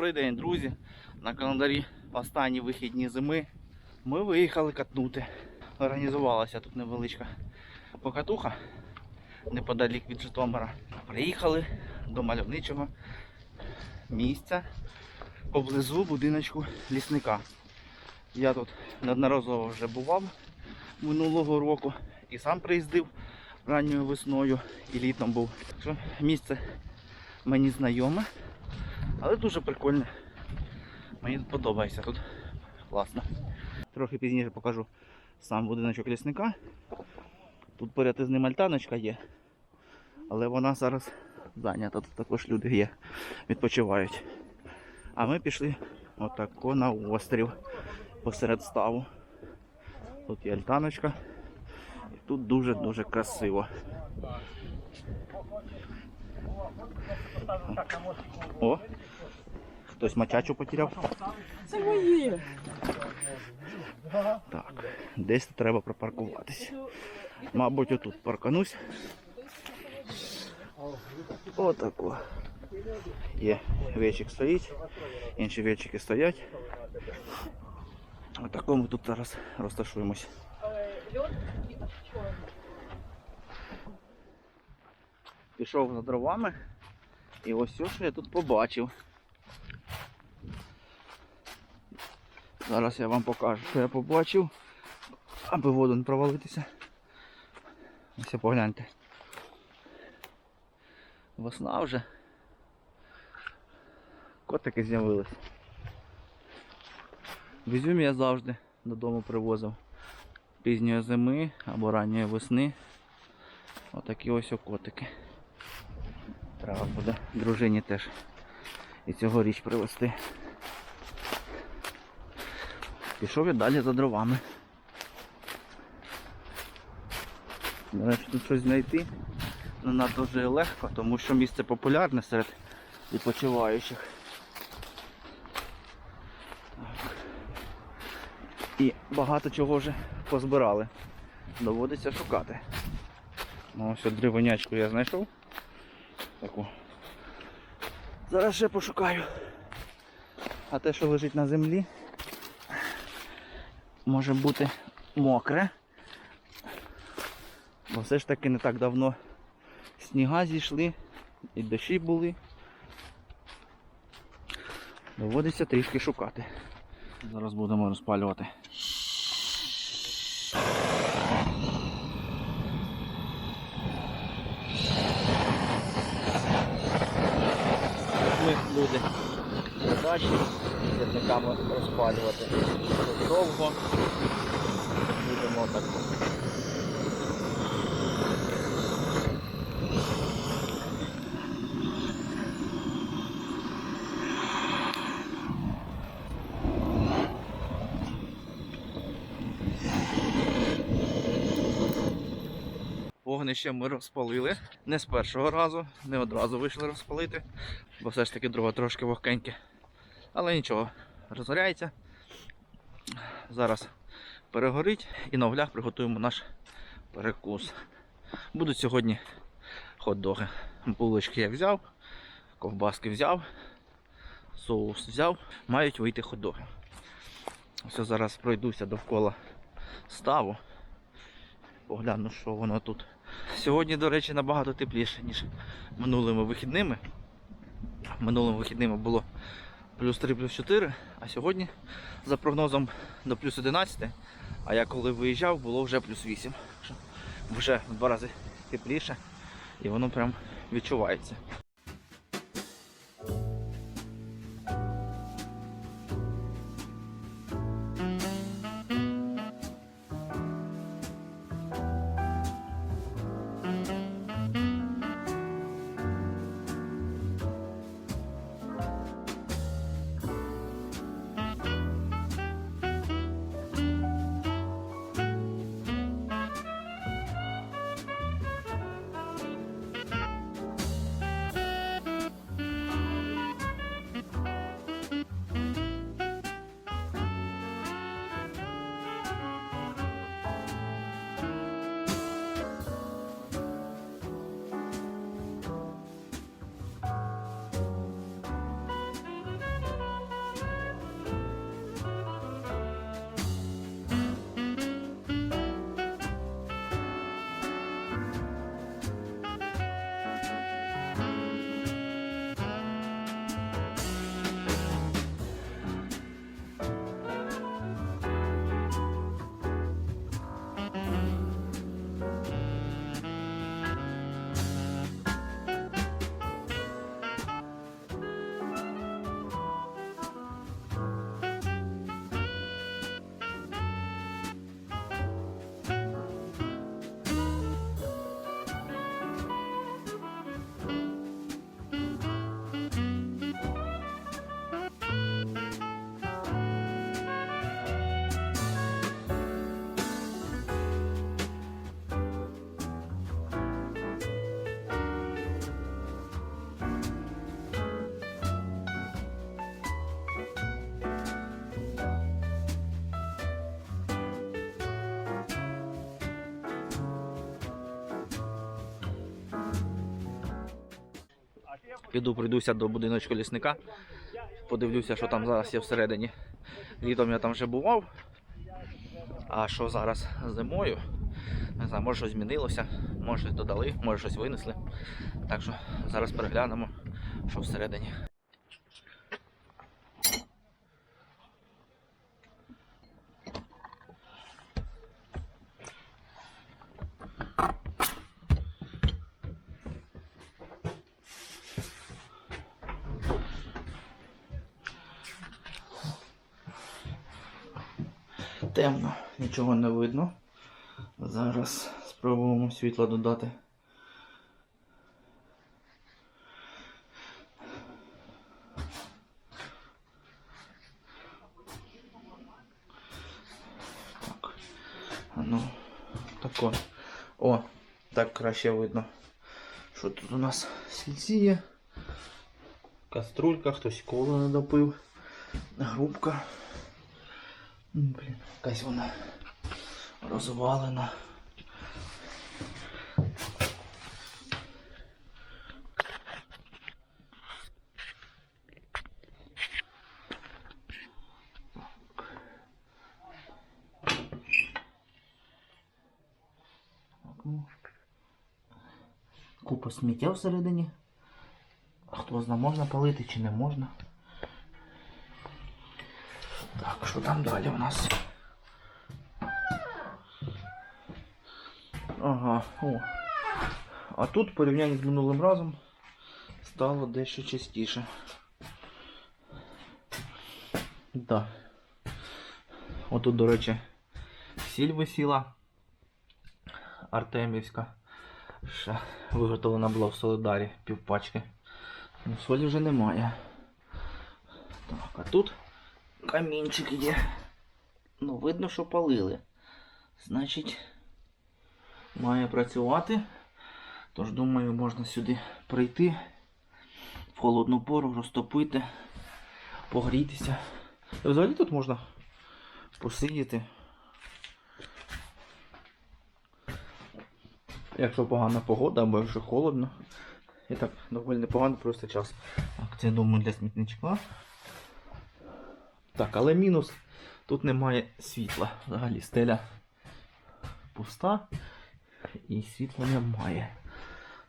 Добрий день, друзі. На календарі останні вихідні зими. Ми виїхали катнути. Організувалася тут невеличка покатуха неподалік від Житомира. Приїхали до мальовничого місця поблизу будиночку лісника. Я тут неодноразово вже бував минулого року і сам приїздив ранньою весною і літом був. Місце мені знайоме, але дуже прикольне. Мені подобається тут. Класно. Трохи пізніше покажу сам будиночок лісника. Тут поряд із ним альтаночка є, але вона зараз зайнята. Тут також люди є, відпочивають. А ми пішли отако на острів посеред ставу. Тут є альтаночка. І тут дуже-дуже красиво. О! Хтось мачачу потеряв. Це моє. Так, десь тут треба припаркуватись. Мабуть, отут парканусь. Отако. Є вечик стоїть, інші вечики стоять. Отако ми тут зараз розташуємось. Пішов за дровами і ось що я тут побачив. Зараз я вам покажу, що я побачив, аби воду не провалитися. Ось погляньте. Весна вже. Котики з'явились. В я завжди додому привозив пізньої зими або ранньої весни. Отакі ось котики. Треба буде дружині теж і цьогоріч привезти. Пішов я далі за дровами. До речі, тут щось знайти не надто вже легко, тому що місце популярне серед відпочиваючих. І багато чого вже позбирали. Доводиться шукати. Ну, ось от древенячку я знайшов. Таку. Зараз ще пошукаю. А те, що лежить на землі, може бути мокре. Бо все ж таки не так давно сніга зійшли і дощі були. Доводиться трішки шукати. Зараз будемо розпалювати. Ми люди задачі розпалювати. Довго будемо так. Вогнище ми розпалили. Не з першого разу, не одразу вийшли розпалити, бо все ж таки дрова трошки вогкеньке. Але нічого, розгоряється. Зараз перегорить і на углях приготуємо наш перекус. Будуть сьогодні хот-доги. Булочки я взяв, ковбаски взяв, соус взяв, мають вийти хот-доги. Все, зараз пройдуся довкола ставу. Погляну, що воно тут. Сьогодні, до речі, набагато тепліше, ніж минулими вихідними. Минулими вихідними було плюс 3, плюс 4, а сьогодні, за прогнозом, до плюс 11, а я коли виїжджав, було вже плюс 8. Вже в два рази тепліше і воно прям відчувається. Піду прийдуся до будиночку лісника. Подивлюся, що там зараз є всередині. Літом я там вже бував. А що зараз зимою? Не знаю, може щось змінилося, може додали, може щось винесли. Так що зараз переглянемо, що всередині. Темно, нічого не видно. Зараз спробуємо світла додати. Так. Ну, тако. О, так краще видно. Що тут у нас сільці є? Каструлька, хтось коло не допив. Грубка. Блін, якась вона розвалена. Ну. Купа сміття всередині. Хто знає, можна палити чи не можна. Так, що там далі у нас? Ага, о. А тут в порівнянні з минулим разом стало дещо частіше. Так. Отут, до речі, сіль висіла. Артемівська. Ще виготовлена була в Солидарі півпачки. Ну, солі вже немає. Так, а тут камінчик є. Ну, видно, що палили. Значить, має працювати. Тож, думаю, можна сюди прийти в холодну пору, розтопити, погрітися. І взагалі тут можна посидіти. Якщо погана погода або якщо холодно. І так, доволі непогано просто час. Так, це я думаю для смітничка. Так, але мінус. Тут немає світла. Взагалі стеля пуста і світла немає.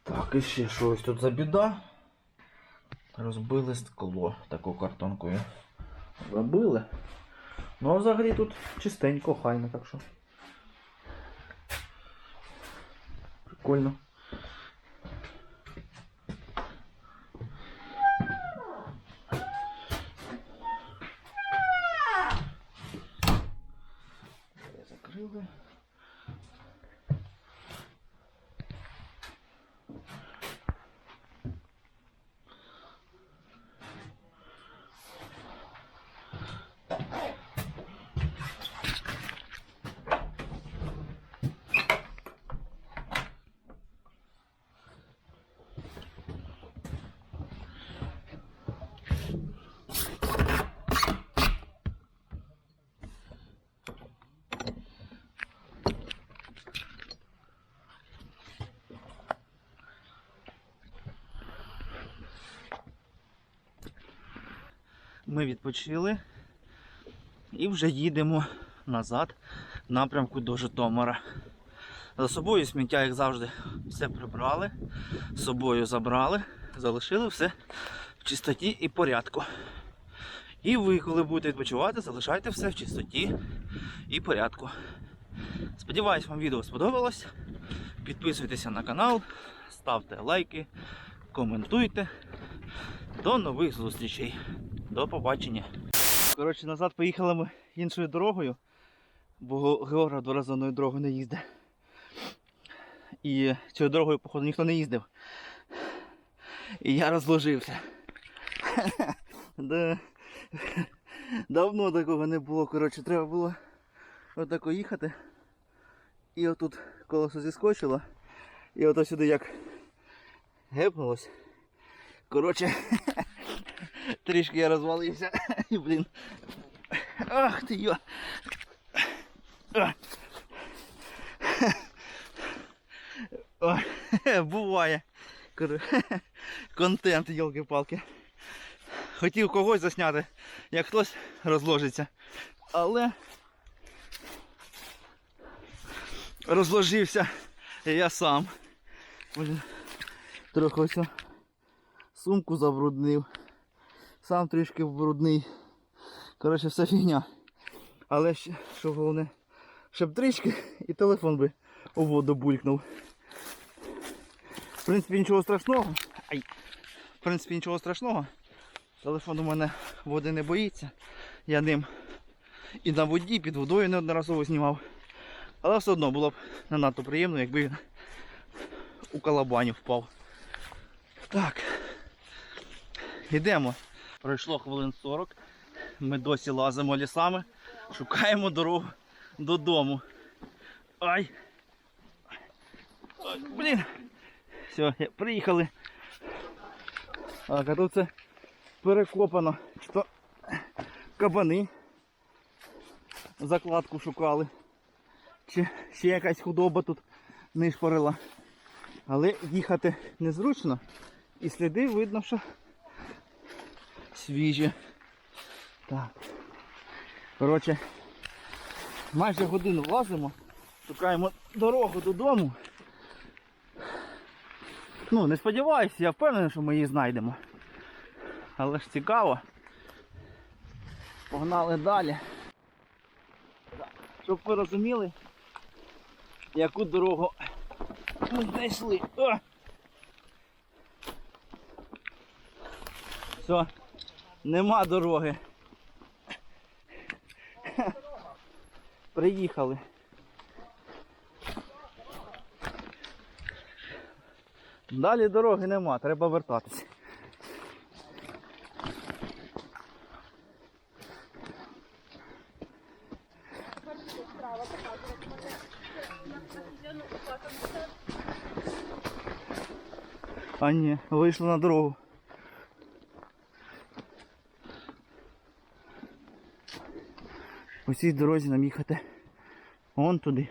Так, і ще щось тут за біда. Розбили скло такою картонкою. Забили. Ну а взагалі тут чистенько, хайно, так що. Прикольно. Ми відпочили і вже їдемо назад в напрямку до Житомира. За собою сміття, як завжди, все прибрали, з собою забрали, залишили все в чистоті і порядку. І ви, коли будете відпочивати, залишайте все в чистоті і порядку. Сподіваюсь, вам відео сподобалось. Підписуйтеся на канал, ставте лайки, коментуйте. До нових зустрічей. До побачення. Коротше, назад поїхали ми іншою дорогою, бо Георга дворазовною дорогою не їздить. І цією дорогою, походу, ніхто не їздив. І я розложився. Да. Давно такого не було. Коротше, треба було отако їхати. І отут колесо зіскочило. І ото сюди як гепнулось. Коротше, трішки я розвалився. Блін. Ах ти йо. Буває. Контент, йолки-палки. Хотів когось засняти, як хтось розложиться. Але розложився я сам. Блін, Трохи ось сумку забруднив. Сам трішки брудний. Коротше, все фігня. Але ще, що головне, щоб трішки і телефон би у воду булькнув. В принципі, нічого страшного. Ай. В принципі, нічого страшного. Телефон у мене води не боїться. Я ним і на воді, під водою неодноразово знімав. Але все одно було б не надто приємно, якби він у калабані впав. Так. Йдемо. Пройшло хвилин 40. Ми досі лазимо лісами, шукаємо дорогу додому. Ай! Ай, блін! Все, приїхали. Так, а тут це перекопано. Що кабани закладку шукали. Чи ще якась худоба тут нишпорила. Але їхати незручно. І сліди видно, що свіжі. Так. Коротше, майже годину лазимо, шукаємо дорогу додому. Ну, не сподіваюся, я впевнений, що ми її знайдемо. Але ж цікаво. Погнали далі. Щоб ви розуміли, яку дорогу ми знайшли. Все, нема дороги. Приїхали. Далі дороги нема, треба вертатися. А ні, вийшли на дорогу. По дорозі нам їхати вон туди.